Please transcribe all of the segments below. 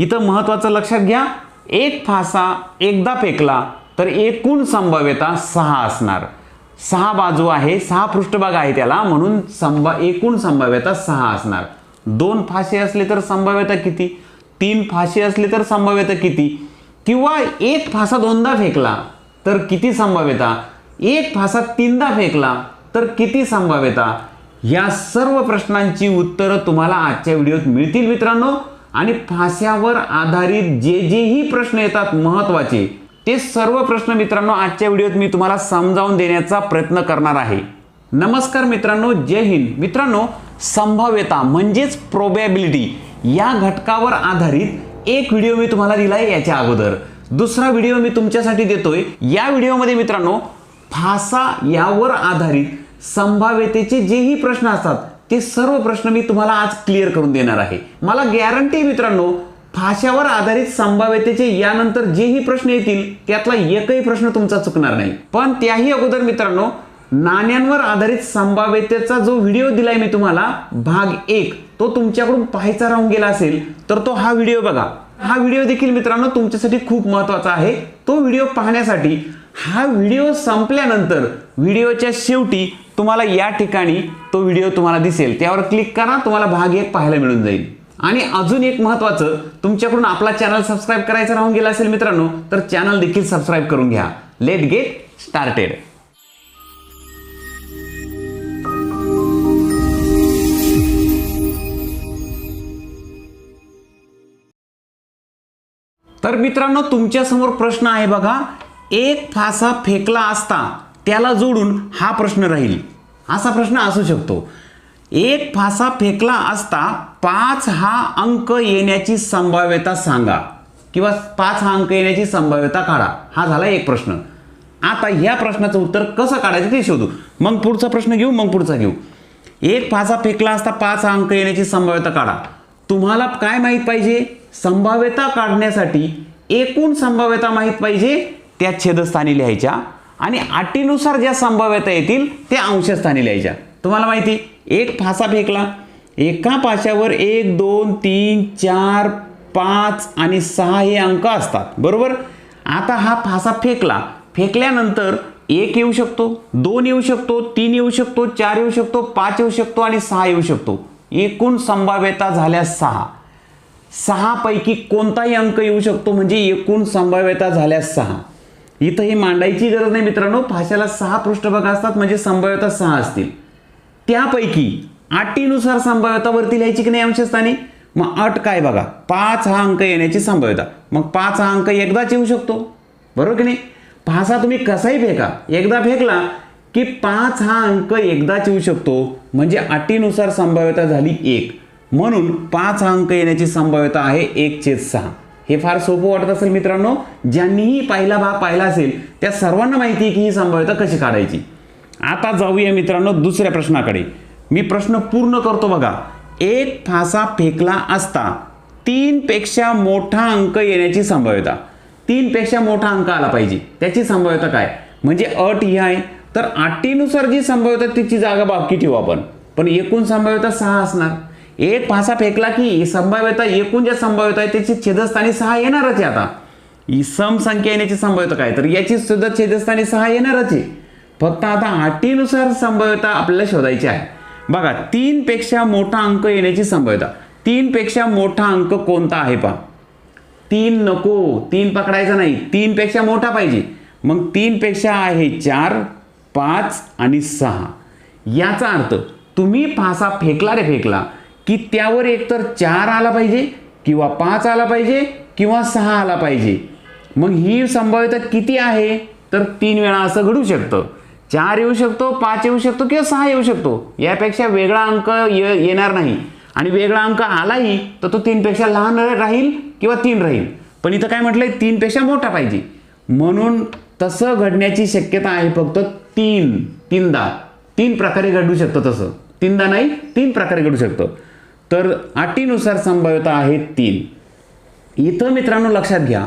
इथं महत्वाचं लक्षात घ्या. एक फासा एकदा फेकला तर एकूण संभाव्यता सहा असणार. सहा बाजू आहे सहा पृष्ठभाग आहे त्याला म्हणून संभा एकूण संभाव्यता सहा असणार. दोन फासे असले तर संभाव्यता किती? तीन फासे असले तर संभाव्यता किती? किंवा एक फासा दोनदा फेकला तर किती संभाव्यता? एक फासा तीनदा फेकला तर किती संभाव्यता? या सर्व प्रश्नांची उत्तरं तुम्हाला आजच्या व्हिडिओत मिळतील मित्रांनो. आणि फास्यावर आधारित जे जेही प्रश्न येतात महत्त्वाचे ते सर्व प्रश्न मित्रांनो आजच्या व्हिडिओत मी तुम्हाला समजावून देण्याचा प्रयत्न करणार आहे. नमस्कार मित्रांनो जय हिंद. मित्रांनो संभाव्यता म्हणजेच प्रोबॅबिलिटी या घटकावर आधारित एक व्हिडिओ मी तुम्हाला दिला आहे याच्या अगोदर. दुसरा व्हिडिओ मी तुमच्यासाठी देतोय. या व्हिडिओमध्ये मित्रांनो फासा यावर आधारित संभाव्यतेचे जेही प्रश्न असतात ते सर्व प्रश्न मी तुम्हाला आज क्लिअर करून देणार आहे. मला गॅरंटी मित्रांनो भाषावर आधारित संभाव्यतेचे यानंतर जेही प्रश्न येतील त्यातला एकही प्रश्न तुमचा चुकणार नाही. पण त्याही अगोदर मित्रांनो नाण्यांवर आधारित संभाव्यतेचा जो व्हिडिओ दिलाय मी तुम्हाला भाग एक तो तुमच्याकडून पाहायचा राहून गेला असेल तर तो हा व्हिडिओ बघा. हा व्हिडिओ देखील मित्रांनो तुमच्यासाठी खूप महत्त्वाचा आहे. तो व्हिडिओ पाहण्यासाठी हा व्हिडिओ संपल्यानंतर व्हिडिओच्या शेवटी तुम्हाला या ठिकाणी तो व्हिडिओ तुम्हाला दिसेल. त्यावर क्लिक करा तुम्हाला भाग एक पाहायला मिळून जाईल. आणि अजून एक महत्वाचं तुमच्याकडून आपला चॅनल सबस्क्राईब करायचा राहून गेला असेल मित्रांनो तर चॅनल देखील सबस्क्राईब करून घ्या. लेट गेट स्टार्टेड तर मित्रांनो तुमच्यासमोर प्रश्न आहे बघा एक फासा फेकला असता त्याला जोडून हा प्रश्न राहील. असा प्रश्न असू शकतो. एक फासा फेकला असता पाच हा अंक येण्याची संभाव्यता सांगा. किंवा पाच हा अंक येण्याची संभाव्यता काढा. हा झाला एक प्रश्न. आता ह्या प्रश्नाचं उत्तर कसं काढायचं ते शोधू. मग पुढचा प्रश्न घेऊ मग पुढचा घेऊ. एक फासा फेकला असता पाच हा अंक येण्याची संभाव्यता काढा. तुम्हाला काय माहीत पाहिजे? संभाव्यता काढण्यासाठी एकूण संभाव्यता माहीत पाहिजे? त्या छेदस्थानी लिहायच्या. आणि अटीनुसार ज्या संभाव्यता येतील त्या अंशस्थानी लिहायच्या. तुम्हाला माहिती एक फासा फेकला एका पाशावर एक दोन तीन चार पाच आणि सहा हे अंक असतात. बरोबर? आता हा फासा फेकला. फेकल्यानंतर एक येऊ शकतो दोन येऊ शकतो तीन येऊ शकतो चार येऊ शकतो पाच येऊ शकतो आणि सहा येऊ शकतो. एकूण संभाव्यता झाल्या सहा. सहापैकी कोणताही अंक येऊ शकतो म्हणजे एकूण संभाव्यता झाल्या सहा. इथं ही मांडायची गरज नाही मित्रांनो. भाषेला सहा पृष्ठभाग असतात म्हणजे संभाव्यता सहा असतील. त्यापैकी अटीनुसार संभाव्यता वरती लिहायची की नाही अंशस्थानी मग अट काय बघा? पाच हा अंक येण्याची संभाव्यता. मग पाच हा अंक एकदाच येऊ शकतो. बरोबर की नाही? फासा तुम्ही कसाही फेका. एकदा फेकला की पाच हा अंक एकदाच येऊ शकतो. म्हणजे अटीनुसार संभाव्यता झाली एक. म्हणून पाच हा अंक येण्याची संभाव्यता आहे एक छेद सहा. हे फार सोपं वाटत असेल मित्रांनो. ज्यांनीही पहिला भाग पाहिला असेल त्या सर्वांना माहिती आहे की ही संभाव्यता कशी काढायची. आता जाऊया मित्रांनो दुसऱ्या प्रश्नाकडे. मी प्रश्न पूर्ण करतो बघा. एक फासा फेकला असता तीन पेक्षा मोठा अंक येण्याची संभाव्यता. तीनपेक्षा मोठा अंक आला पाहिजे. त्याची संभाव्यता काय? म्हणजे अट ही आहे. तर अटीनुसार जी संभाव्यता तिची जागा बाकी ठेवू आपण. पण एकूण संभाव्यता सहा असणार. एक फासा फेकला की संभाव्यता एकूण ज्या संभाव्यता आहे त्याची छेदस्थानी सहा येणारच आहे आता. सम संख्या येण्याची संभाव्यता काय? तर याची सुद्धा छेदस्थानी सहा येणारच आहे. फक्त आता अटीनुसार संभाव्यता आपल्याला शोधायची आहे. बघा तीनपेक्षा मोठा अंक येण्याची संभाव्यता. तीनपेक्षा मोठा अंक कोणता आहे पहा? तीन नको तीन पकडायचा नाही. तीनपेक्षा मोठा पाहिजे. मग तीनपेक्षा आहे चार पाच आणि सहा. याचा अर्थ तुम्ही फासा फेकला रे फेकला. की त्यावर एकतर चार आला पाहिजे किंवा पाच आला पाहिजे किंवा सहा आला पाहिजे. मग ही संभाव्यता किती आहे? तर तीन वेळा असं घडू शकतं. चार येऊ शकतो पाच येऊ शकतो किंवा सहा येऊ शकतो. यापेक्षा वेगळा अंक ये येणार नाही. आणि वेगळा अंक आलाही तर तो तीनपेक्षा लहान राहील किंवा तीन राहील. पण इथं काय म्हटलंय? तीनपेक्षा मोठा पाहिजे. म्हणून तसं घडण्याची शक्यता आहे फक्त तीन तीनदा. तीन प्रकारे घडू शकतं तसं. तीनदा नाही तीन प्रकारे घडू शकतं. तर अटीनुसार संभाव्यता आहे तीन. इथं मित्रांनो लक्षात घ्या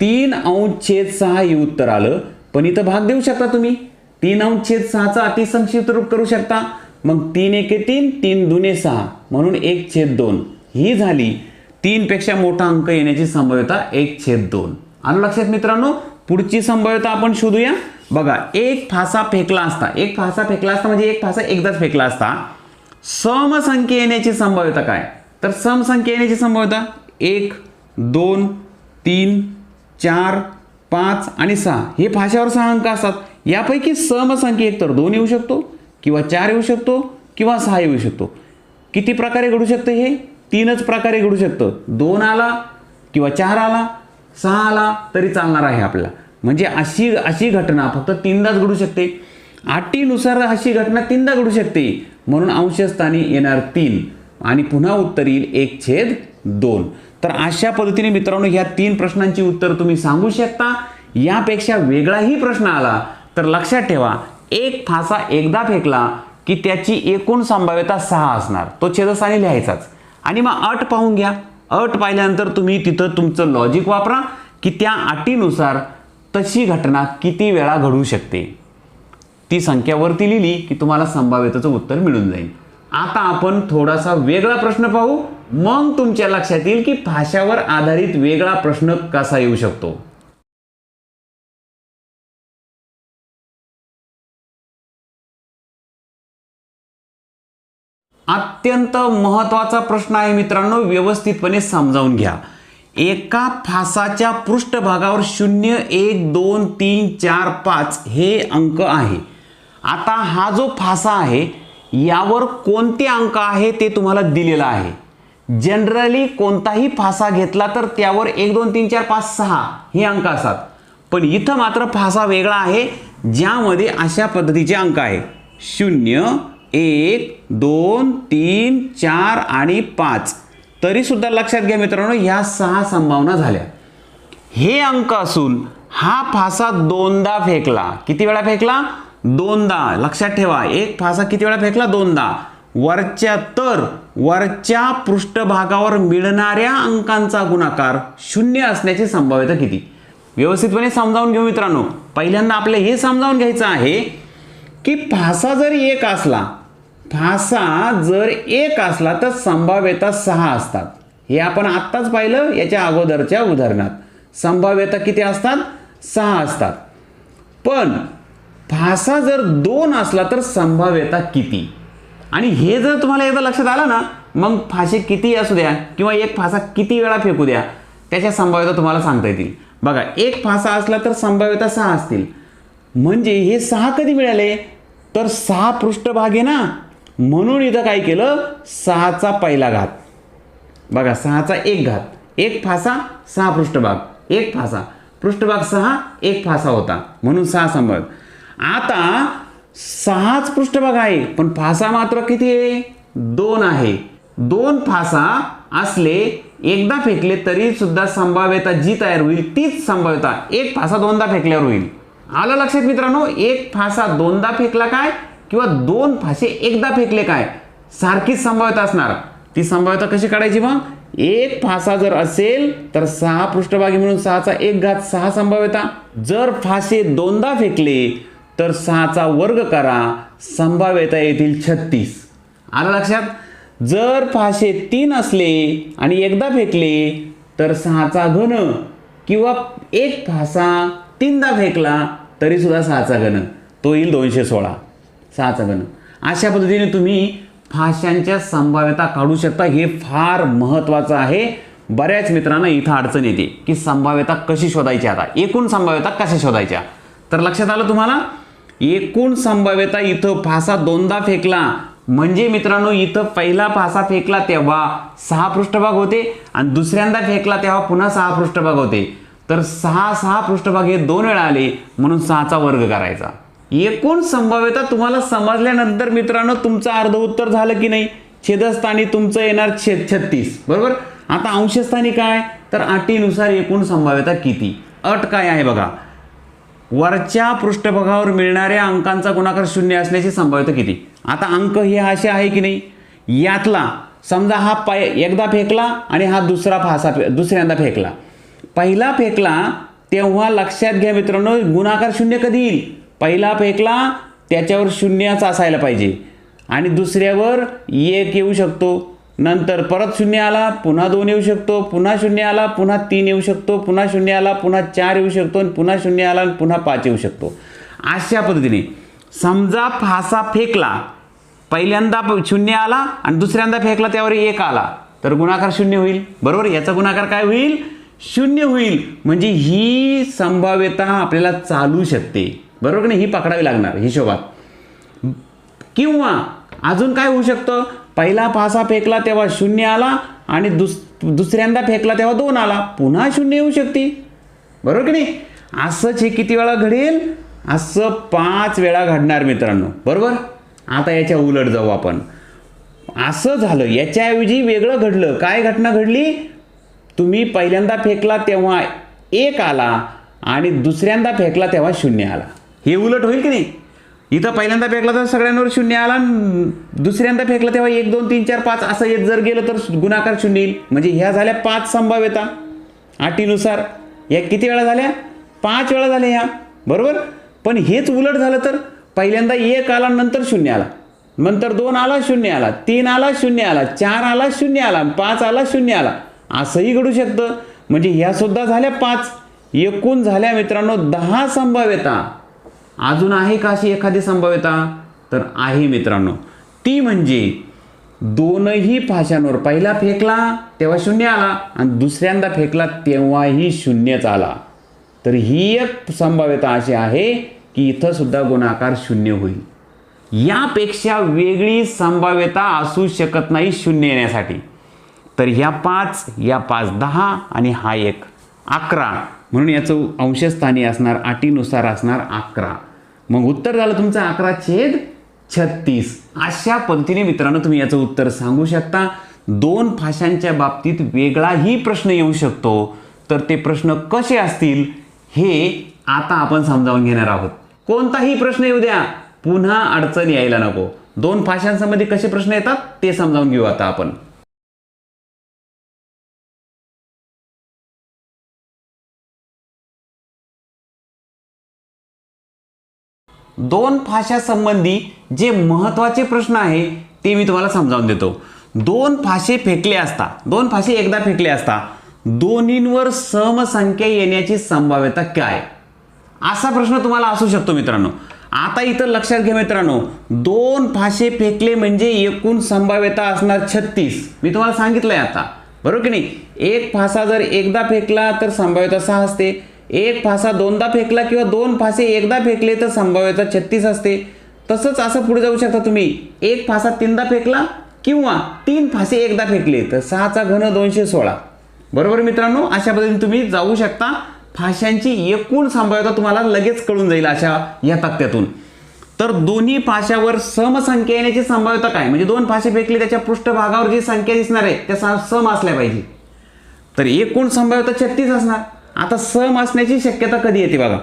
तीन अंश छेद सहा हे उत्तर आलं पण इथं भाग देऊ शकता तुम्ही. तीन अंश छेद सहाचा अतिसंक्षिप्त रूप करू शकता. मग तीन एके तीन तीन दुने सहा म्हणून एक छेद दोन. ही झाली तीनपेक्षा मोठा अंक येण्याची संभाव्यता एक छेद दोन. आणि लक्षात मित्रांनो? पुढची संभाव्यता आपण शोधूया. बघा एक फासा फेकला असता एक फासा फेकला असता म्हणजे एक फासा एकदाच फेकला असता. समसंख्या येण्याची संभाव्यता काय? तर समसंख्या येण्याची संभाव्यता एक दोन तीन चार पाच आणि सहा. हे फाशावर सहा अंक असतात. यापैकी समसंख्या एकतर दोन येऊ शकतो किंवा चार येऊ शकतो किंवा सहा येऊ शकतो. किती प्रकारे घडू शकतं हे? तीनच प्रकारे घडू शकतं. दोन आला किंवा चार आला सहा आला तरी चालणार आहे आपल्याला. म्हणजे अशी अशी घटना फक्त तीनदाच घडू शकते. अटीनुसार अशी घटना तीनदा घडू शकते. म्हणून अंशस्थानी येणार तीन आणि पुन्हा उत्तर येईल एक छेद दोन. तर अशा पद्धतीने मित्रांनो ह्या तीन प्रश्नांची उत्तर तुम्ही सांगू शकता. यापेक्षा वेगळाही प्रश्न आला तर लक्षात ठेवा एक फासा एकदा फेकला की त्याची एकूण संभाव्यता सहा असणार. तो छेदस्थानी लिहायचाच. आणि मग अट पाहून घ्या. अट पाहिल्यानंतर तुम्ही तिथं तुमचं लॉजिक वापरा की त्या अटीनुसार तशी घटना किती वेळा घडू शकते. ती संख्या वरती लिहिली की तुम्हाला संभाव्यतेचं उत्तर मिळून जाईल. आता आपण थोडासा वेगळा प्रश्न पाहू. मग तुमच्या लक्षात येईल की भाषावर आधारित वेगळा प्रश्न कसा येऊ शकतो. अत्यंत महत्त्वाचा प्रश्न आहे मित्रांनो व्यवस्थितपणे समजावून घ्या. एका फासाच्या पृष्ठभागावर शून्य एक दोन तीन चार पाच हे अंक आहे. आता हा जो फासा आहे यावर कोणते अंक आहे ते तुम्हाला दिलेलं आहे. जनरली कोणताही फासा घेतला तर त्यावर एक दोन तीन चार पाच सहा हे अंक असतात. पण इथं मात्र फासा वेगळा आहे ज्यामध्ये अशा पद्धतीचे अंक आहे. शून्य एक दोन तीन चार आणि पाच. तरीसुद्धा लक्षात घ्या मित्रांनो ह्या सहा संभावना झाल्या. हे अंक असून हा फासा दोनदा फेकला. किती वेळा फेकला? दोनदा. लक्षात ठेवा एक फासा किती वेळा फेकला? दोनदा. वरच्या तर वरच्या पृष्ठभागावर मिळणाऱ्या अंकांचा गुणाकार शून्य असण्याची संभाव्यता किती? व्यवस्थितपणे समजावून घेऊ मित्रांनो. पहिल्यांदा आपले हे समजावून घ्यायचं आहे की फासा जर एक असला फासा जर एक असला तर संभाव्यता सहा असतात. हे आपण आत्ताच पाहिलं याच्या अगोदरच्या उदाहरणात. संभाव्यता किती असतात? सहा असतात. पण फासा जर दोन असला तर संभाव्यता किती? आणि हे जर तुम्हाला एकदा लक्षात आलं ना मग फासे किती असू द्या किंवा एक फासा किती वेळा फेकू द्या त्याच्या संभाव्यता तुम्हाला सांगता येतील. बघा एक फासा असला तर संभाव्यता सहा असतील. म्हणजे हे सहा कधी मिळाले? तर सहा पृष्ठभाग आहे ना? म्हणून इथं काय केलं? सहाचा पहिला घात. बघा सहाचा एक घात. एक फासा सहा पृष्ठभाग. एक फासा पृष्ठभाग सहा एक फासा होता. म्हणून सहा संभाव्य. आता सहाच पृष्ठभाग आहे पण फासा मात्र किती आहे? दोन आहे. दोन फासा असले एकदा फेकले तरी सुद्धा संभाव्यता जी तयार होईल तीच संभाव्यता. एक फासा दोनदा फेकल्यावर होईल. आलं लक्षात मित्रांनो? एक फासा दोनदा फेकला काय? किंवा दोन फासे एकदा फेकले काय? सारखीच संभाव्यता असणार. ती संभाव्यता कशी काढायची मग? एक फासा जर असेल तर सहा पृष्ठभागी म्हणून सहाचा एक घात सहा संभाव्यता. जर फासे दोनदा फेकले तर सहाचा वर्ग करा. संभाव्यता येतील छत्तीस. आलं लक्षात? जर पाचशे तीन असले आणि एकदा फेकले तर सहाचा घन किंवा एक फासा तीनदा फेकला तरी सुद्धा सहाचा घन. तो येईल दोनशे सोळा. सहाचा घन. अशा पद्धतीने तुम्ही फाशांच्या संभाव्यता काढू शकता. हे फार महत्त्वाचं आहे. बऱ्याच मित्रांना इथं अडचण येते की संभाव्यता कशी शोधायची आता? एकूण संभाव्यता कशा शोधायच्या? तर लक्षात आलं तुम्हाला? एकूण संभाव्यता इथं फासा दोनदा फेकला. म्हणजे मित्रांनो इथं पहिला फासा फेकला तेव्हा सहा पृष्ठभाग होते आणि दुसऱ्यांदा फेकला तेव्हा पुन्हा सहा पृष्ठभाग होते. तर सहा सहा पृष्ठभाग हे दोन वेळा आले म्हणून सहाचा वर्ग करायचा. एकूण संभाव्यता तुम्हाला समजल्यानंतर मित्रांनो तुमचं अर्ध उत्तर झालं की नाही? छेदस्थानी तुमचं येणार छेद छत्तीस बरोबर? आता अंशस्थानी काय? तर अटीनुसार एकूण संभाव्यता किती? अट काय आहे बघा. वरच्या पृष्ठभागावर मिळणाऱ्या अंकांचा गुणाकार शून्य असण्याची संभाव्यता किती? आता अंक हे असे आहे की नाही? यातला समजा हा पाय एकदा फेकला आणि हा दुसरा फासा फे- दुसऱ्यांदा फेकला. पहिला फेकला तेव्हा लक्षात घ्या मित्रांनो गुणाकार शून्य कधी येईल? पहिला फेकला त्याच्यावर शून्यच असायला पाहिजे. आणि दुसऱ्यावर एक येऊ शकतो. नंतर परत शून्य आला पुन्हा दोन येऊ शकतो पुन्हा शून्य आला पुन्हा तीन येऊ शकतो पुन्हा शून्य आला पुन्हा चार येऊ शकतो आणि पुन्हा शून्य आला आणि पुन्हा पाच येऊ शकतो. अशा पद्धतीने. समजा फासा फेकला पहिल्यांदा प- शून्य आला आणि दुसऱ्यांदा फेकला त्यावर एक आला. तर गुणाकार शून्य होईल. बरोबर? याचा गुणाकार काय होईल? शून्य होईल. म्हणजे ही संभाव्यता आपल्याला चालू शकते. बरोबर की नाही? ही पकडावी लागणार हिशोबात. किंवा अजून काय होऊ शकतं? पहिला फासा फेकला तेव्हा शून्य आला आणि दुस दुसऱ्यांदा फेकला तेव्हा दोन आला. पुन्हा शून्य येऊ शकते. बरोबर की नाही? असंच हे किती वेळा घडेल? असं पाच वेळा घडणार मित्रांनो. बरोबर? आता याच्या उलट जाऊ आपण. असं झालं. याच्याऐवजी वेगळं घडलं. काय घटना घडली? तुम्ही पहिल्यांदा फेकला तेव्हा एक आला आणि दुसऱ्यांदा फेकला तेव्हा शून्य आला. हे उलट होईल की नाही? इथं पहिल्यांदा फेकला तर सगळ्यांवर शून्य आला दुसऱ्यांदा फेकला तेव्हा एक दोन तीन चार पाच असं येत जर गेलं तर गुणाकार शून्य येईल. म्हणजे ह्या झाल्या पाच संभाव्यता. अटीनुसार. या किती वेळा झाल्या? पाच वेळा झाल्या ह्या बरोबर? पण हेच उलट झालं तर पहिल्यांदा एक आला नंतर शून्य आला. नंतर दोन आला शून्य आला. तीन आला शून्य आला. चार आला शून्य आला. पाच आला शून्य आला. असंही घडू शकतं. म्हणजे ह्या सुद्धा झाल्या पाच. एकूण झाल्या मित्रांनो दहा संभाव्यता. अजून आहे का अशी एखादी संभाव्यता? तर आहे मित्रांनो. ती म्हणजे दोनही भाषांवर पहिला फेकला तेव्हा शून्य आला आणि दुसऱ्यांदा फेकला तेव्हाही शून्यच आला. तर ही एक संभाव्यता अशी आहे की इथंसुद्धा गुणाकार शून्य होईल. यापेक्षा वेगळी संभाव्यता असू शकत नाही शून्य येण्यासाठी. तर ह्या पाच या पाच दहा आणि हा एक अकरा. म्हणून याचं अंशस्थानी असणार अटीनुसार असणार अकरा. मग उत्तर झालं तुमचं अकरा छेद छत्तीस. अशा पद्धतीने मित्रांनो तुम्ही याचं उत्तर सांगू शकता. दोन फाशांच्या बाबतीत वेगळाही प्रश्न येऊ शकतो. तर ते प्रश्न कसे असतील हे आता आपण समजावून घेणार आहोत. कोणताही प्रश्न येऊ द्या. पुन्हा अडचण यायला नको. दोन फाशांसंबंधी कसे प्रश्न येतात ते समजावून घेऊ आता आपण. दोन फाशासंबंधी जे महत्त्वाचे प्रश्न आहे ते मी तुम्हाला समजावून देतो. दोन फाशे फेकले असता दोन फाशे एकदा फेकले असता दोन्हींवर समसंख्या येण्याची संभाव्यता काय? असा प्रश्न तुम्हाला असू शकतो मित्रांनो. आता इथं लक्षात घ्या मित्रांनो. दोन फाशे फेकले म्हणजे एकूण संभाव्यता असणार छत्तीस. मी तुम्हाला सांगितलंय आता. बरोबर की नाही? एक फासा जर एकदा फेकला तर संभाव्यता सहा असते. एक फासा दोनदा फेकला किंवा दोन फासे एकदा फेकले तर संभाव्यता छत्तीस असते. तसंच असं पुढे जाऊ शकता तुम्ही. एक फासा तीनदा फेकला किंवा तीन फासे एकदा फेकले तर सहाचा घन दोनशे सोळा. बरोबर मित्रांनो? अशा पद्धतीने तुम्ही जाऊ शकता. फाशांची एकूण संभाव्यता तुम्हाला लगेच कळून जाईल अशा या तक्त्यातून. तर दोन्ही फाशावर समसंख्या येण्याची संभाव्यता काय? म्हणजे दोन फाशे फेकले त्याच्या पृष्ठभागावर जी संख्या दिसणार आहे त्या सा- सम असल्या पाहिजे. तर एकूण संभाव्यता छत्तीस असणार. आता सम असण्याची शक्यता कधी येते बघा?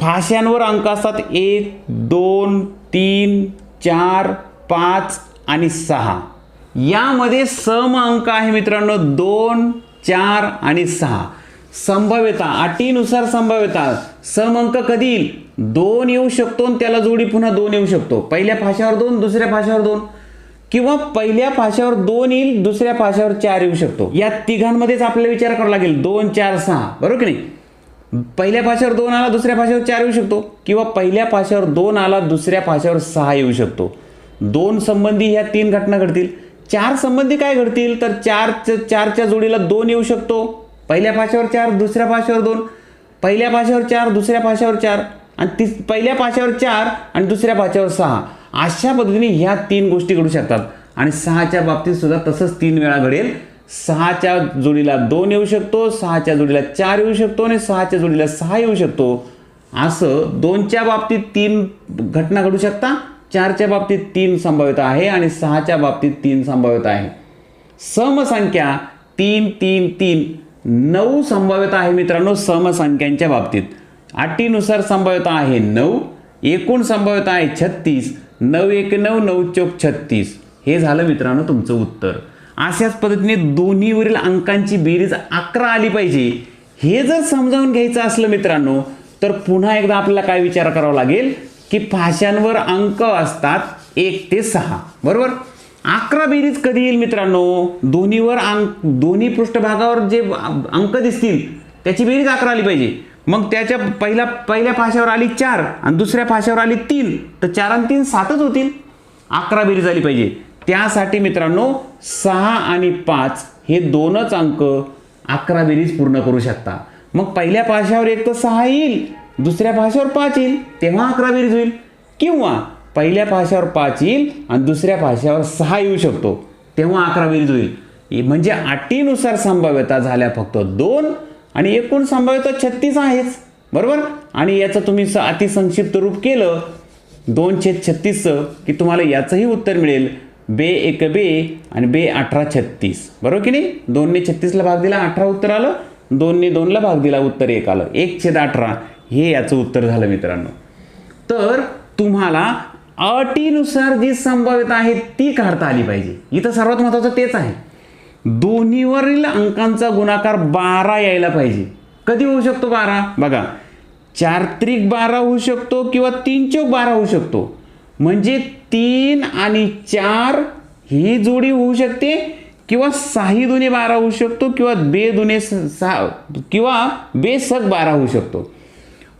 फाश्यांवर अंक असतात एक दोन तीन चार पाच आणि सहा. यामध्ये सम अंक आहे मित्रांनो दोन चार आणि सहा. संभाव्यता अटीनुसार संभाव्यता. सम अंक कधी येईल? दोन येऊ शकतो आणि त्याला जोडी पुन्हा दोन येऊ शकतो. पहिल्या फाशावर दोन दुसऱ्या फाशावर दोन. किंवा पहिल्या पाशावर दोन येईल दुसऱ्या पाशावर चार येऊ शकतो. या तिघांमध्येच आपल्याला विचार करावा लागेल. दोन चार सहा. बरोबर की नाही? पहिल्या पाशावर दोन आला दुसऱ्या पाशावर चार येऊ शकतो. किंवा पहिल्या पाशावर दोन आला दुसऱ्या पाशावर सहा येऊ शकतो. दोन संबंधी ह्या तीन घटना घडतील. चार संबंधी काय घडतील? तर चार चारच्या जोडीला दोन येऊ शकतो. पहिल्या पाशावर चार दुसऱ्या पाशावर दोन. पहिल्या पाशावर चार दुसऱ्या पाशावर चार. आणि ती पहिल्या पाशावर चार आणि दुसऱ्या पाशावर सहा. अशा पद्धतीने ह्या तीन गोष्टी घडू शकतात. आणि सहाच्या बाबतीत सुद्धा तसंच तीन वेळा घडेल. सहाच्या जोडीला दोन येऊ शकतो सहाच्या जोडीला चार येऊ शकतो आणि सहाच्या जोडीला सहा येऊ शकतो. असं दोनच्या बाबतीत तीन घटना घडू शकता चारच्या बाबतीत तीन संभाव्यता आहे आणि सहाच्या बाबतीत तीन संभाव्यता आहे. समसंख्या तीन तीन तीन नऊ संभाव्यता आहे मित्रांनो समसंख्यांच्या बाबतीत. अटीनुसार संभाव्यता आहे नऊ एकूण संभाव्यता आहे छत्तीस नऊ एक नऊ नऊ चौक छत्तीस. हे झालं मित्रांनो तुमचं उत्तर. अशाच पद्धतीने दोन्हीवरील अंकांची बेरीज अकरा आली पाहिजे. हे जर समजावून घ्यायचं असलं मित्रांनो तर पुन्हा एकदा आपल्याला काय विचार करावा लागेल? की फाशांवर अंक असतात एक ते सहा. बरोबर? अकरा बेरीज कधी येईल मित्रांनो? दोन्हीवर अंक दोन्ही पृष्ठभागावर जे अंक दिसतील त्याची बेरीज अकरा आली पाहिजे. मग त्याच्या पहिल्या पहिल्या फाशावर आली चार आणि दुसऱ्या फाशावर आली तीन. तर चार आणि तीन सातच होतील. अकरा बेरीज आली पाहिजे. त्यासाठी मित्रांनो सहा आणि पाच हे दोनच अंक अकरा बेरीज पूर्ण करू शकता. मग पहिल्या पाशावर एक तर सहा येईल दुसऱ्या भाषेवर पाच येईल तेव्हा अकरा बेरीज होईल. किंवा पहिल्या भाषेवर पाच येईल आणि दुसऱ्या भाषेवर सहा येऊ शकतो. तेव्हा अकरा बेरीज होईल. म्हणजे अटीनुसार संभाव्यता झाल्या फक्त दोन आणि एकूण संभाव्यता छत्तीस आहेच. बरोबर? आणि याचं तुम्ही स- अतिसंक्षिप्त रूप केलं दोन छेद छत्तीसचं की तुम्हाला याचंही उत्तर मिळेल. बे एक बे आणि बे अठरा छत्तीस. बरोबर की नाही? दोनने छत्तीसला भाग दिला अठरा उत्तर आलं. दोनने दोनला भाग दिला उत्तर एक आलं. एक छेद अठरा हे याचं उत्तर झालं मित्रांनो. तर तुम्हाला अटीनुसार जी संभाव्यता आहे ती काढता आली पाहिजे. इथं सर्वात महत्त्वाचं तेच आहे. दोन्हीवरील अंकांचा गुणाकार बारा यायला पाहिजे. कधी होऊ शकतो बारा? बघा चार त्रिक बारा होऊ शकतो किंवा तीन चौक बारा होऊ शकतो. म्हणजे तीन आणि चार ही जोडी होऊ शकते किंवा साही दुने बारा होऊ शकतो किंवा बे दुने स- सहा किंवा बेसक बारा होऊ शकतो.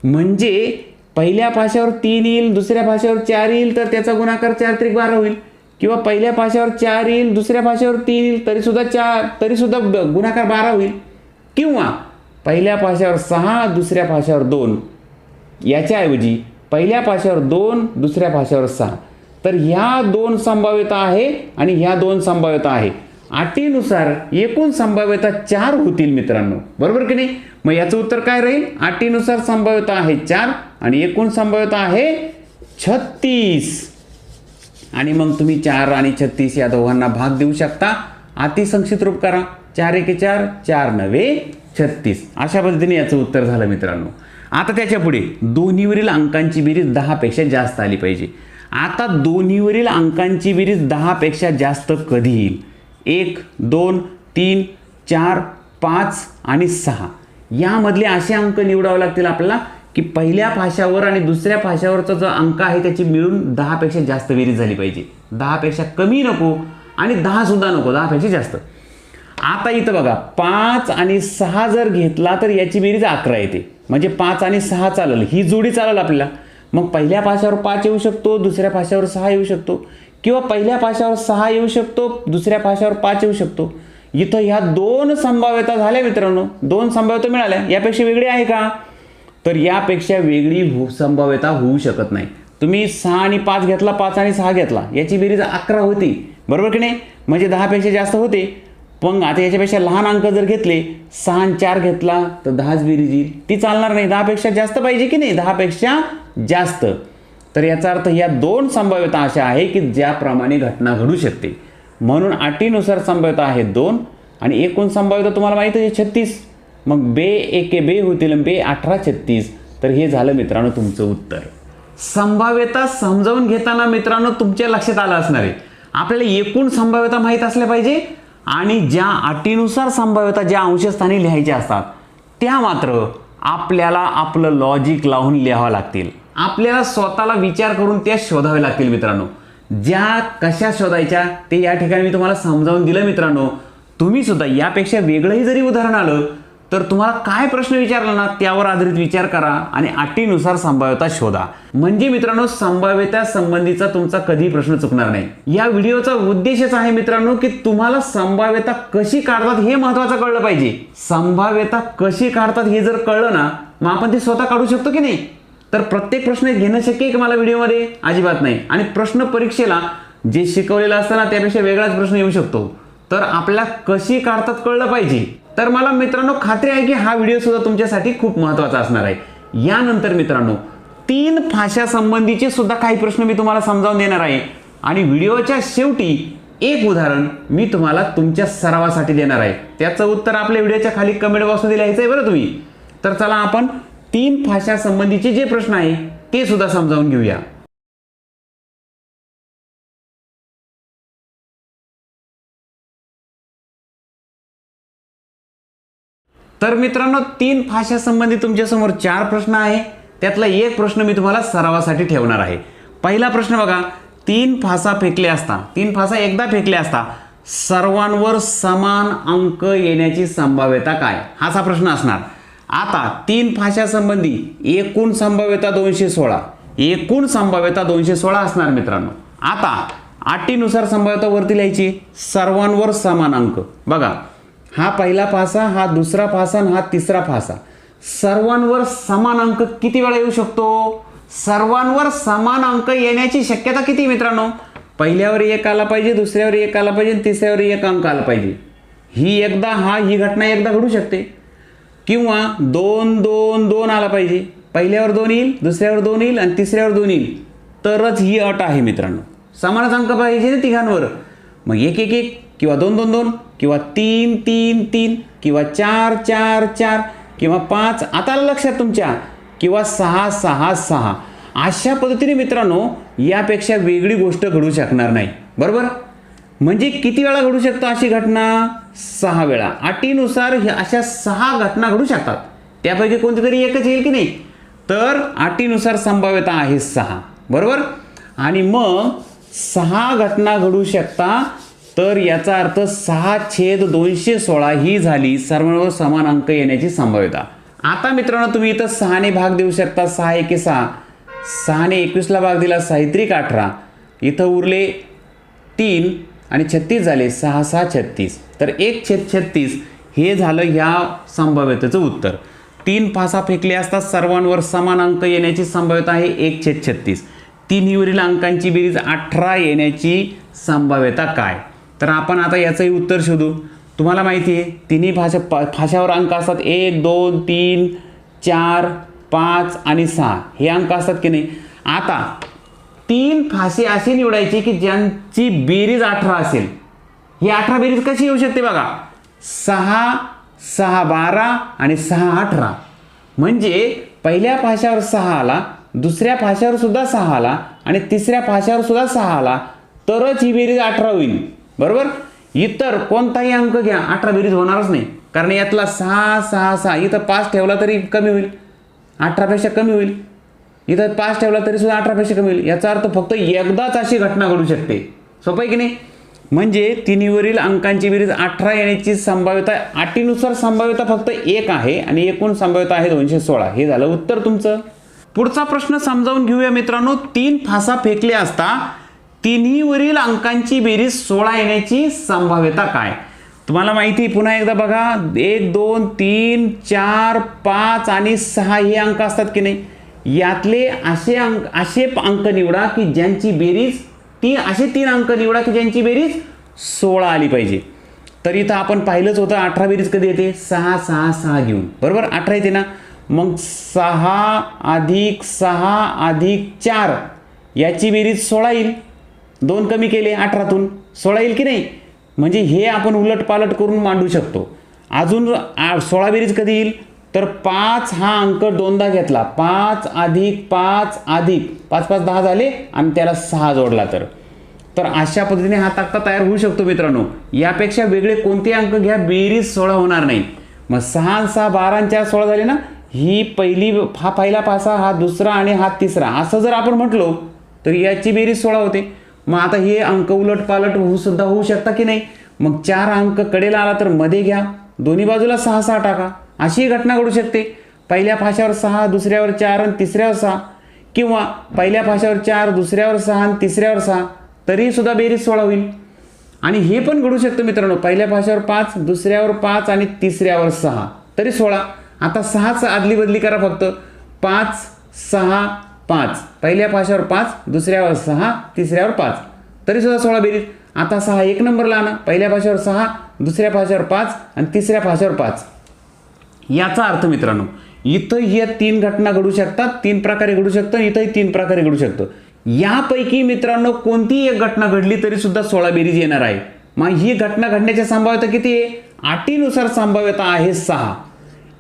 म्हणजे पहिल्या भाषेवर तीन येईल दुसऱ्या भाषेवर चार येईल तर त्याचा गुणाकार चार त्रिक बारा होईल. किंवा पहिल्या भाषेवर चार येईल दुसऱ्या भाषेवर तीन येईल तरीसुद्धा चार तरीसुद्धा गुणाकार बारा होईल. किंवा पहिल्या भाषेवर सहा दुसऱ्या भाषेवर दोन. याच्याऐवजी पहिल्या भाषेवर दोन दुसऱ्या भाषेवर सहा. तर ह्या दोन संभाव्यता आहे आणि ह्या दोन संभाव्यता आहे. अटीनुसार एकूण संभाव्यता चार होतील मित्रांनो. बरोबर की नाही? मग याचं उत्तर काय राहील? अटीनुसार संभाव्यता आहे चार आणि एकूण संभाव्यता आहे छत्तीस. आणि मग तुम्ही चार आणि छत्तीस या दोघांना भाग देऊ शकता. अतिसंक्षिप्त रूप करा. चार एके चार चार नवे छत्तीस. अशा पद्धतीने याचं उत्तर झालं मित्रांनो. आता त्याच्या पुढे दोन्हीवरील अंकांची बेरीज दहापेक्षा जास्त आली पाहिजे. आता दोन्हीवरील अंकांची बेरीज दहापेक्षा जास्त कधी येईल? एक दोन तीन चार पाच आणि सहा. यामधले असे अंक निवडावे लागतील आपल्याला की पहिल्या भाषावर आणि दुसऱ्या भाषावरचा जो अंक आहे त्याची मिळून दहापेक्षा जास्त बेरीज झाली पाहिजे. दहापेक्षा कमी नको आणि दहासुद्धा नको दहापेक्षा जास्त. आता इथं बघा पाच आणि सहा जर घेतला तर याची बेरीज अकरा येते. म्हणजे पाच आणि सहा चालेल ही जोडी चालेल आपल्याला. मग पहिल्या भाषावर पाच येऊ शकतो दुसऱ्या भाषावर सहा येऊ शकतो. किंवा पहिल्या भाषावर सहा येऊ शकतो दुसऱ्या भाषावर पाच येऊ शकतो. इथं ह्या दोन संभाव्यता झाल्या मित्रांनो दोन संभाव्यता मिळाल्या. यापेक्षा वेगळी आहे का? तर यापेक्षा वेगळी हो संभाव्यता होऊ शकत नाही. तुम्ही सहा आणि पाच घेतला पाच आणि सहा घेतला याची बेरीज अकरा होती. बरोबर की नाही? म्हणजे दहापेक्षा जास्त होते. पण आता याच्यापेक्षा लहान अंक जर घेतले सहा आणि चार घेतला तर दहाच बेरीज येईल. ती चालणार नाही. दहापेक्षा जास्त पाहिजे की नाही? दहापेक्षा जास्त. तर याचा अर्थ या दोन संभाव्यता अशा आहे की ज्याप्रमाणे घटना घडू शकते. म्हणून अटीनुसार संभाव्यता आहे दोन आणि एकूण संभाव्यता तुम्हाला माहीत आहे छत्तीस. मग बे एके बे होतील बे अठरा छत्तीस. तर हे झालं मित्रांनो तुमचं उत्तर. संभाव्यता समजावून घेताना मित्रांनो तुमच्या लक्षात आलं असणार आहे. आपल्याला एकूण संभाव्यता माहीत असल्या पाहिजे आणि ज्या अटीनुसार संभाव्यता ज्या अंशस्थानी लिहायच्या असतात त्या मात्र आपल्याला आपलं लॉजिक लावून लिहावं लागतील. आपल्याला स्वतःला विचार करून त्या शोधाव्या लागतील मित्रांनो. ज्या कशा शोधायच्या ते या ठिकाणी मी तुम्हाला समजावून दिलं मित्रांनो. तुम्ही सुद्धा यापेक्षा वेगळंही जरी उदाहरण आलं तर तुम्हाला काय प्रश्न विचारला ना त्यावर आधारित विचार करा आणि अटीनुसार संभाव्यता शोधा. म्हणजे मित्रांनो संभाव्यता संबंधीचा तुमचा कधी प्रश्न चुकणार नाही. या व्हिडिओचा उद्देशच आहे मित्रांनो की तुम्हाला संभाव्यता कशी काढतात हे महत्वाचं कळलं पाहिजे. संभाव्यता कशी काढतात हे जर कळलं ना मग आपण ते स्वतः काढू शकतो की नाही? तर प्रत्येक प्रश्न घेणं शक्य आहे का मला व्हिडिओमध्ये? अजिबात नाही. आणि प्रश्न परीक्षेला जे शिकवलेलं असतं ना त्यापेक्षा वेगळाच प्रश्न येऊ शकतो. तर आपल्याला कशी काढतात कळलं पाहिजे? तर मला मित्रांनो खात्री आहे की हा व्हिडिओ सुद्धा तुमच्यासाठी खूप महत्त्वाचा असणार आहे. यानंतर मित्रांनो तीन भाषा संबंधीचे सुद्धा काही प्रश्न मी तुम्हाला समजावून देणार आहे. आणि व्हिडिओच्या शेवटी एक उदाहरण मी तुम्हाला तुमच्या सरावासाठी देणार आहे. त्याचं उत्तर आपल्या व्हिडिओच्या खाली कमेंट बॉक्समध्ये लिहायचं आहे बरं तुम्ही. तर चला आपण तीन भाषा संबंधीचे जे प्रश्न आहे ते सुद्धा समजावून घेऊया. तर मित्रांनो तीन भाषा संबंधी तुमच्यासमोर चार प्रश्न आहे. त्यातला एक प्रश्न मी तुम्हाला सरावासाठी ठेवणार आहे. पहिला प्रश्न बघा तीन फासा फेकले असता तीन फासा एकदा फेकले असता सर्वांवर समान अंक येण्याची संभाव्यता काय? हाचा प्रश्न असणार. आता तीन फाशासंबंधी एकूण संभाव्यता दोनशे सोळा. एकूण संभाव्यता दोनशे सोळा असणार मित्रांनो. आता अटीनुसार संभाव्यता वरती लिहायची. सर्वांवर समान अंक. बघा हा पहिला फासा हा दुसरा फासा आणि हा तिसरा फासा सर्वांवर समान अंक किती वेळा येऊ शकतो? सर्वांवर समान अंक येण्याची शक्यता किती मित्रांनो? पहिल्यावर एक आला पाहिजे दुसऱ्यावर एक आला पाहिजे तिसऱ्यावर एक अंक आला पाहिजे. ही एकदा हा ही घटना एकदा घडू शकते. किंवा दोन दोन दोन आला पाहिजे. पहिल्यावर दोन येईल दुसऱ्यावर दोन येईल आणि तिसऱ्यावर दोन येईल. तरच ही अट आहे मित्रांनो. समानच अंक पाहिजे ना तिघांवर. मग एक एक एक किंवा दोन दोन दोन किंवा तीन तीन तीन किंवा चार चार चार किंवा पाच आता लक्षात तुमच्या किंवा सहा सहा सहा. अशा पद्धतीने मित्रांनो यापेक्षा वेगळी गोष्ट घडू शकणार नाही. बरोबर? म्हणजे किती वेळा घडू शकतो अशी घटना? सहा वेळा. अटीनुसार ह्या अशा सहा घटना घडू शकतात. त्यापैकी कोणती तरी एकच येईल की नाही? तर अटीनुसार संभाव्यता आहे सहा. बरोबर? आणि मग सहा घटना घडू शकता तर याचा अर्थ सहा छेद दोनशे सोळा ही झाली. सर्वांवर समान अंक येण्याची संभाव्यता. आता मित्रांनो तुम्ही इथं सहाने भाग देऊ शकता. सहा एके सहा. सहाने एकवीसला भाग दिला साहित्रिक अठरा. इथं उरले तीन आणि छत्तीस झाले सहा सहा छत्तीस. तर एक छेद छत्तीस हे झालं ह्या संभाव्यतेचं उत्तर. तीन फासा फेकले असता सर्वांवर समान अंक येण्याची संभाव्यता आहे एक छेद छत्तीस. तिन्हीवरील अंकांची बेरीज अठरा येण्याची संभाव्यता काय? तर आपण आता याचंही उत्तर शोधू. तुम्हाला माहिती आहे तिन्ही भाषा प फाशावर अंक असतात. एक दोन तीन चार पाच आणि सहा. हे अंक असतात की नाही? आता तीन फाशी असे निवडायचे की ज्यांची बेरीज अठरा असेल. ही अठरा बेरीज कशी येऊ शकते बघा? सहा सहा बारा आणि सहा अठरा. म्हणजे पहिल्या भाषावर सहा आला दुसऱ्या फाशावर सुद्धा सहा आला आणि तिसऱ्या फाशावर सुद्धा सहा आला तरच ही बेरीज अठरा होईल बरोबर? इतर कोणताही अंक घ्या अठरा बेरीज होणारच नाही. कारण यातला सहा सहा सहा इथं पाच ठेवला तरी कमी होईल. अठरापेक्षा कमी होईल. इथं पाच ठेवला तरी सुद्धा अठरापेक्षा कमी होईल. याचा अर्थ फक्त एकदाच अशी घटना घडू शकते. सोपं आहे की नाही? म्हणजे तिन्हीवरील अंकांची बेरीज अठरा येण्याची संभाव्यता अटीनुसार संभाव्यता फक्त एक आहे आणि एकूण संभाव्यता आहे दोनशे सोळा. हे झालं उत्तर तुमचं. पुढचा प्रश्न समजावून घेऊया मित्रांनो. तीन फासा फेकले असता तिन्हीवरील अंकांची बेरीज सोळा येण्याची संभाव्यता काय? तुम्हाला माहिती आहे, पुन्हा एकदा बघा. एक दोन तीन चार पाच आणि सहा हे अंक असतात की नाही? यातले असे अंक असे अंक निवडा की ज्यांची बेरीज ती असे तीन अंक निवडा की ज्यांची बेरीज सोळा आली पाहिजे. तर इथं आपण पाहिलंच होतं अठरा बेरीज कधी येते? सहा सहा सहा घेऊन. बरोबर? अठरा येते ना? मग सहा अधिक सहा अधिक चार याची बेरीज सोळा येईल. दोन कमी केले अठरातून सोळा येईल की नाही? म्हणजे हे आपण उलट पालट करून मांडू शकतो. अजून आ- सोळा बेरीज कधी येईल? तर पाच हा अंक दोनदा घेतला. पाच अधिक पाच अधिक. पाच पाच दहा झाले आणि त्याला सहा जोडला तर. तर अशा पद्धतीने हा तक्ता तयार होऊ शकतो मित्रांनो. यापेक्षा वेगळे कोणते अंक घ्या? बेरीज सोळा होणार नाही. मग सहा सहा बारा चार सोळा झाले ना? ही पहिली हा पहिला पासा हा दुसरा आणि हा तिसरा. असं जर आपण म्हटलो तर याची बेरीज सोळा होते. मग आता हे अंक उलट पालट होऊ सुद्धा होऊ शकता की नाही? मग चार अंक कडेला आला तर मध्ये घ्या. दोन्ही बाजूला सहा सहा टाका. अशी घटना घडू शकते. पहिल्या फाशावर सहा दुसऱ्यावर चार आणि तिसऱ्यावर सहा. किंवा पहिल्या फाशावर चार दुसऱ्यावर सहा आणि तिसऱ्यावर सहा. तरी सुद्धा बेरीज सोळा होईल. आणि हे पण घडू शकतं मित्रांनो. पहिल्या भाषेवर पाच दुसऱ्यावर पाच आणि तिसऱ्यावर सहा. तरी सोळा. आता सहाच आदली बदली करा फक्त. पाच सहा पाच. पहिल्या भाषेवर पाच दुसऱ्यावर सहा तिसऱ्यावर पाच. तरीसुद्धा सोळा बेरीज. आता सहा एक नंबरला आणा. पहिल्या भाषेवर सहा दुसऱ्या भाषेवर पाच आणि तिसऱ्या भाषेवर पाच. याचा अर्थ मित्रांनो इथं या तीन घटना घडू शकतात तीन प्रकारे घडू शकतं इथंही तीन प्रकारे घडू शकतं. यापैकी मित्रांनो कोणतीही एक घटना घडली तरी सुद्धा सोळा बेरीज येणार आहे. मग ही घटना घडण्याची संभाव्यता किती आहे? अटीनुसार संभाव्यता आहे सहा.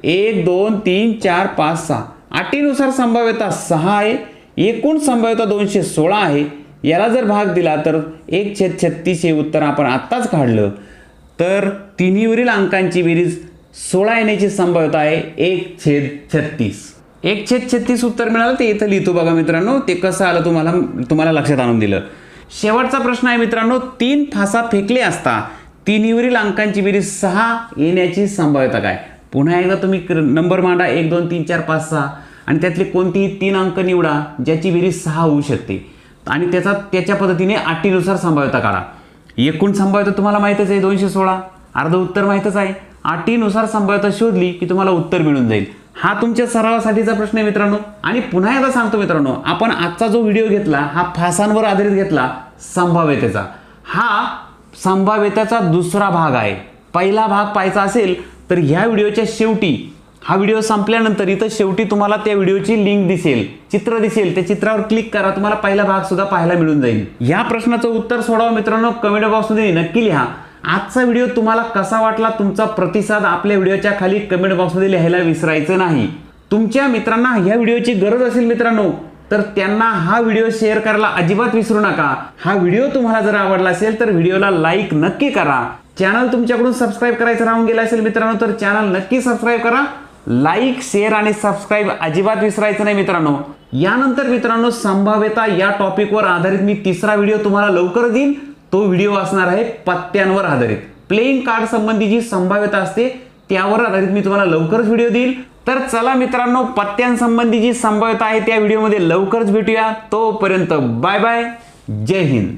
एक दोन तीन चार पाच सहा. अटीनुसार संभाव्यता सहा आहे. एकूण संभाव्यता दोनशे सोळा आहे. याला जर भाग दिला तर एक छेद छत्तीस हे उत्तर आपण आत्ताच काढलं. तर तिन्हीवरील अंकांची बेरीज सोळा येण्याची संभाव्यता आहे. एक छेद छत्तीस. एक छेद छत्तीस उत्तर मिळालं ते इथं लिहितो बघा मित्रांनो. ते कसं आलं तुम्हाला तुम्हाला लक्षात आणून दिलं. शेवटचा प्रश्न आहे मित्रांनो. तीन फासा फेकले असता तिन्हीवरील अंकांची बेरीज सहा येण्याची संभाव्यता काय? पुन्हा एकदा तुम्ही क्र- नंबर मांडा. एक दोन तीन चार पाच सहा. आणि त्यातले कोणतीही तीन अंक निवडा ज्याची बेरीज सहा होऊ शकते. आणि त्याचा त्याच्या पद्धतीने अटीनुसार संभाव्यता काढा. एकूण संभाव्यता तुम्हाला माहीतच आहे दोनशे सोळा. अर्ध उत्तर माहीतच आहे. अटीनुसार संभाव्यता शोधली की तुम्हाला उत्तर मिळून जाईल. हा तुमच्या सरावासाठीचा प्रश्न आहे मित्रांनो. आणि पुन्हा एकदा सांगतो मित्रांनो आपण आजचा जो व्हिडिओ घेतला हा फासांवर आधारित घेतला संभाव्यतेचा. हा संभाव्यतेचा दुसरा भाग आहे. पहिला भाग पाहायचा असेल तर ह्या व्हिडिओच्या शेवटी हा व्हिडिओ संपल्यानंतर इथं शेवटी तुम्हाला त्या व्हिडिओची लिंक दिसेल चित्र दिसेल. त्या चित्रावर क्लिक करा तुम्हाला पहिला भाग सुद्धा पाहायला मिळून जाईल. या प्रश्नाचं उत्तर सोडावं मित्रांनो कमेंट बॉक्समध्ये नक्की लिहा. आजचा व्हिडिओ तुम्हाला कसा वाटला तुमचा प्रतिसाद आपल्या व्हिडिओच्या खाली कमेंट बॉक्समध्ये लिहायला विसरायचं नाही. तुमच्या मित्रांना ह्या व्हिडिओची गरज असेल मित्रांनो तर त्यांना हा व्हिडिओ शेअर करायला अजिबात विसरू नका. हा व्हिडिओ तुम्हाला जर आवडला असेल तर व्हिडिओला लाईक नक्की करा. चॅनल तुमच्याकडून सबस्क्राईब करायचं राहून गेलं असेल मित्रांनो तर चॅनल नक्की सबस्क्राईब करा. लाईक शेअर आणि सबस्क्राईब अजिबात विसरायचं नाही मित्रांनो. यानंतर मित्रांनो संभाव्यता या टॉपिकवर आधारित मी तिसरा व्हिडिओ तुम्हाला लवकर देईन. तो व्हिडिओ असणार आहे पत्त्यांवर आधारित. प्लेइंग कार्ड संबंधी जी संभाव्यता असते त्यावर आधारित मी तुम्हाला लवकरच व्हिडिओ देईल तर चला मित्रांनो पत्त्यांसंबंधी जी संभाव्यता आहे त्या व्हिडिओमध्ये लवकरच भेटूया. तोपर्यंत बाय बाय जय हिंद.